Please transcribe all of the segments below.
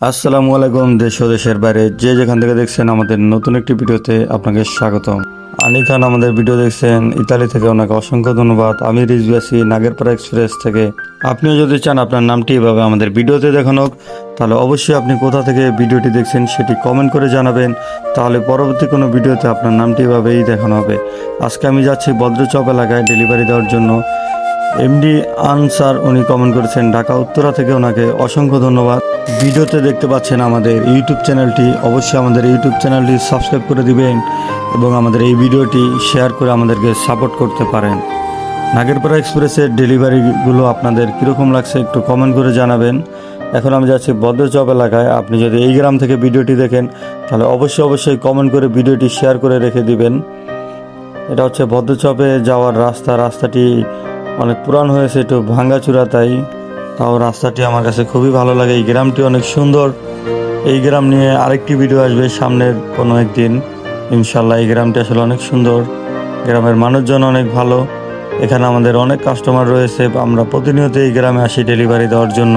আসসালামু আলাইকুম, দেশ ও দেশের বাইরে। যে যেখান থেকে দেখছেন আমাদের নতুন একটি ভিডিওতে আপনাকে স্বাগতম। আনি খান আমাদের ভিডিও দেখছেন, ইতালি থেকে ওনাকে অসংখ্য ধন্যবাদ। আমি রিজবাসী নাগেরপাড়া এক্সপ্রেস থেকে। আপনিও যদি চান আপনার নামটি এভাবে আমাদের ভিডিওতে দেখানো তাহলে অবশ্যই আপনি কোথা থেকে ভিডিওটি দেখছেন সেটি কমেন্ট করে জানাবেন। তাহলে পরবর্তী কোনো ভিডিওতে আপনার নামটি এভাবেই দেখানো হবে। আজকে আমি যাচ্ছি ভদ্রচপ এলাকায় ডেলিভারি দেওয়ার জন্য। এমডি আনসার উনি কমেন্ট করেছেন, ঢাকা, উত্তরা থেকে ওনাকে অসংখ্য ধন্যবাদ। ভিডিওতে দেখতে পাচ্ছেন আমাদের ইউটিউব চ্যানেলটি অবশ্যই আমাদের ইউটিউব চ্যানেলটি সাবস্ক্রাইব করে দিবেন এবং আমাদের এই ভিডিওটি শেয়ার করে আমাদেরকে সাপোর্ট করতে পারেন। নাগেরপাড়া এক্সপ্রেসের ডেলিভারিগুলো আপনাদের কীরকম লাগছে একটু কমেন্ট করে জানাবেন। এখন আমি যাচ্ছি বদ্রচপ এলাকায়। আপনি যদি এই গ্রাম থেকে ভিডিওটি দেখেন, তাহলে অবশ্যই অবশ্যই কমেন্ট করে ভিডিওটি শেয়ার করে রেখে দিবেন। এটা হচ্ছে ভদ্রচপে যাওয়ার রাস্তা। রাস্তাটি অনেক পুরান হয়েছে, একটু ভাঙ্গাচুরা, তাই তাও রাস্তাটি আমার কাছে খুবই ভালো লাগে। এই গ্রামটি অনেক সুন্দর। এই গ্রাম নিয়ে আরেকটি ভিডিও আসবে সামনের কোনো একদিন। ইনশাল্লাহ এই গ্রামটি আসলে অনেক সুন্দর। গ্রামের মানুষজন অনেক ভালো। এখানে আমাদের অনেক কাস্টমার রয়েছে। আমরা প্রতিনিয়ত এই গ্রামে আসি ডেলিভারি দেওয়ার জন্য।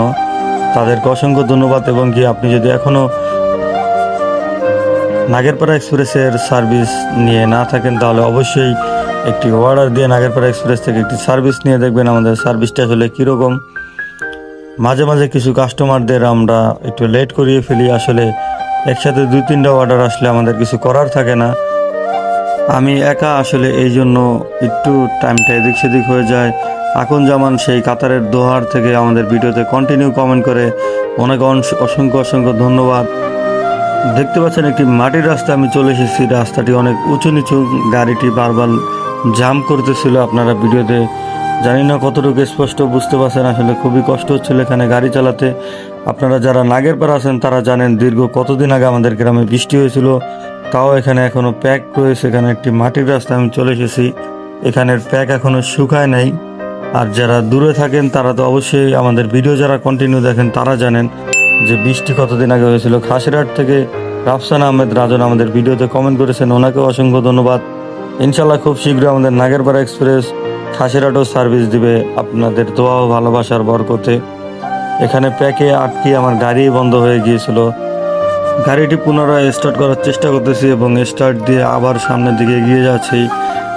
তাদেরকে অসংখ্য ধন্যবাদ এবং কি আপনি যদি এখনও নাগেরপাড়া এক্সপ্রেসের সার্ভিস নিয়ে না থাকেন, তাহলে অবশ্যই একটি অর্ডার দিয়ে নাগেরপাড়া এক্সপ্রেস থেকে একটি সার্ভিস নিয়ে দেখবেন আমাদের সার্ভিসটা আসলে কীরকম। মাঝে মাঝে কিছু কাস্টমারদের আমরা একটু লেট করিয়ে ফেলি, আসলে একসাথে দুই, তিনটা অর্ডার আসলে আমাদের কিছু করার থাকে না। আমি একা আসলে এই জন্য একটু টাইমটা এদিক সেদিক হয়ে যায়। এখন যেমন সেই কাতারের দোহার থেকে আমাদের ভিডিওতে কন্টিনিউ কমেন্ট করে। অনেক অসংখ্য অসংখ্য ধন্যবাদ। দেখতে পাচ্ছেন একটি মাটির রাস্তা আমি চলে এসেছি। রাস্তাটি অনেক উঁচু নিচু, গাড়িটি বারবার জাম করতেছিল আপনারা ভিডিওতে। জানি না কতটুকু স্পষ্ট বুঝতে পারছেন, আসলে খুবই কষ্ট হচ্ছিল এখানে গাড়ি চালাতে। আপনারা যারা নাগের নাগেরপাড়া আছেন, তারা জানেন দীর্ঘ কতদিন আগে আমাদের গ্রামে বৃষ্টি হয়েছিল। তাও এখানে এখনও প্যাক রয়েছে, এখানে একটি মাটির রাস্তা আমি চলে এসেছি। এখানের প্যাক এখনও শুকায় নাই। আর যারা দূরে থাকেন, তারা তো অবশ্যই আমাদের ভিডিও যারা কন্টিনিউ দেখেন, তারা জানেন যে বৃষ্টি কতদিন আগে হয়েছিল। খাসিরহাট থেকে রাফসান আহমেদ রাজন আমাদের ভিডিওতে কমেন্ট করেছেন। ওনাকেও অসংখ্য ধন্যবাদ। ইনশাল্লাহ খুব শীঘ্রই আমাদের নাগেরপাড়া এক্সপ্রেস খাসিরহাটও সার্ভিস দিবে। আপনাদের দোয়া ভালোবাসার বরকতে। এখানে প্যাকে আটকে আমার গাড়ি বন্ধ হয়ে গিয়েছিল। গাড়িটি পুনরায় স্টার্ট করার চেষ্টা করতেছি এবং স্টার্ট দিয়ে আবার সামনের দিকে এগিয়ে যাচ্ছি।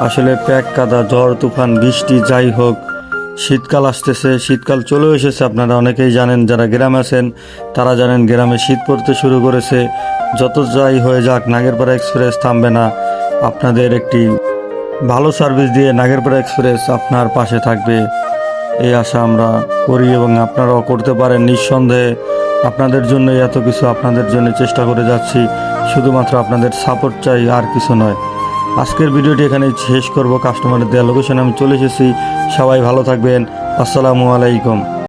আসলে প্যাক, কাদা ঝড় তুফান, বৃষ্টি, যাই হোক, শীতকাল আসতেছে। শীতকাল চলে এসেছে, আপনারা অনেকেই জানেন, যারা গ্রামে আছেন, তারা জানেন গ্রামে শীত পড়তে শুরু করেছে। যত যাই হয়ে যাক, নাগেরপাড়া এক্সপ্রেস থামবে না। আপনাদের একটি ভালো সার্ভিস দিয়ে নাগেরপাড়া এক্সপ্রেস আপনার পাশে থাকবে। এই আশা আমরা করি এবং আপনারাও করতে পারেন। নিঃসন্দেহে আপনাদের জন্য এত কিছু আপনাদের জন্য চেষ্টা করে যাচ্ছি। শুধুমাত্র আপনাদের সাপোর্ট চাই, আর কিছু নয়। আজকের ভিডিওটি এখানে শেষ করব। কাস্টমারের দেওয়া লোকেশনে আমি চলে এসেছি। সবাই ভালো থাকবেন। আসসালামু আলাইকুম।